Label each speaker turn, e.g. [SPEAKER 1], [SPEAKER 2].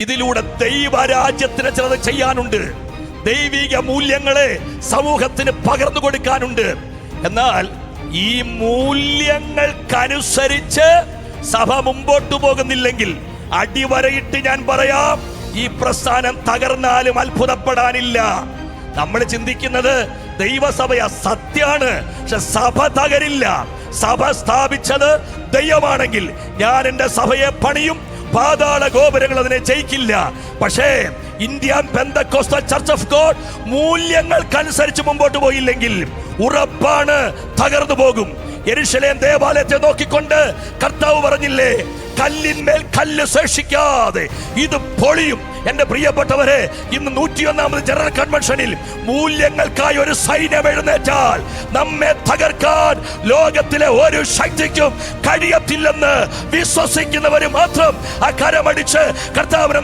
[SPEAKER 1] ഇതിലൂടെ ദൈവരാജ്യത്തിന് ചിലത് ചെയ്യാനുണ്ട്. ദൈവിക മൂല്യങ്ങളെ സമൂഹത്തിന് പകർന്നു കൊടുക്കാനുണ്ട്. എന്നാൽ ഈ മൂല്യങ്ങൾക്കനുസരിച്ച് സഭ മുമ്പോട്ട് പോകുന്നില്ലെങ്കിൽ അടിവരയിട്ട് ഞാൻ പറയാം ഈ പ്രസ്ഥാനം തകർന്നാലും അത്ഭുതപ്പെടാനില്ല. നമ്മൾ ചിന്തിക്കുന്നത് ദൈവസഭയ സത്യാണ് പക്ഷെ സഭ തകരില്ല. സഭ സ്ഥാപിച്ചത് ദൈവമാണെങ്കിൽ ഞാൻ എന്റെ സഭയെ പണിയും പാതാള ഗോപുരങ്ങൾ അതിനെ ജയിക്കില്ല. പക്ഷേ ഇന്ത്യൻ ചർച്ച് ഓഫ് ഗോഡ് മൂല്യങ്ങൾക്കനുസരിച്ച് മുമ്പോട്ട് പോയില്ലെങ്കിൽ ഉറപ്പാണ് തകർന്നു പോകും. യെരുശലേം ദേവാലയത്തെ നോക്കിക്കൊണ്ട് കർത്താവ് പറഞ്ഞില്ലേ കല്ലിന്മേൽ കല്ല് ശേഷിക്കാതെ ഇത് പൊളിയും. എന്റെ പ്രിയപ്പെട്ടവരെ ഇന്ന് നൂറ്റിയൊന്നാമത് ജനറൽ കൺവെൻഷനിൽ മൂല്യങ്ങൾക്കായി ഒരു സൈന്യം എഴുന്നേറ്റാൽ നമ്മെ തകർക്കാൻ ലോകത്തിലെ ഒരു ശക്തിക്കും കഴിയത്തില്ലെന്ന് വിശ്വസിക്കുന്നവർ മാത്രം ആ കരമടിച്ച് കർത്താവിനെ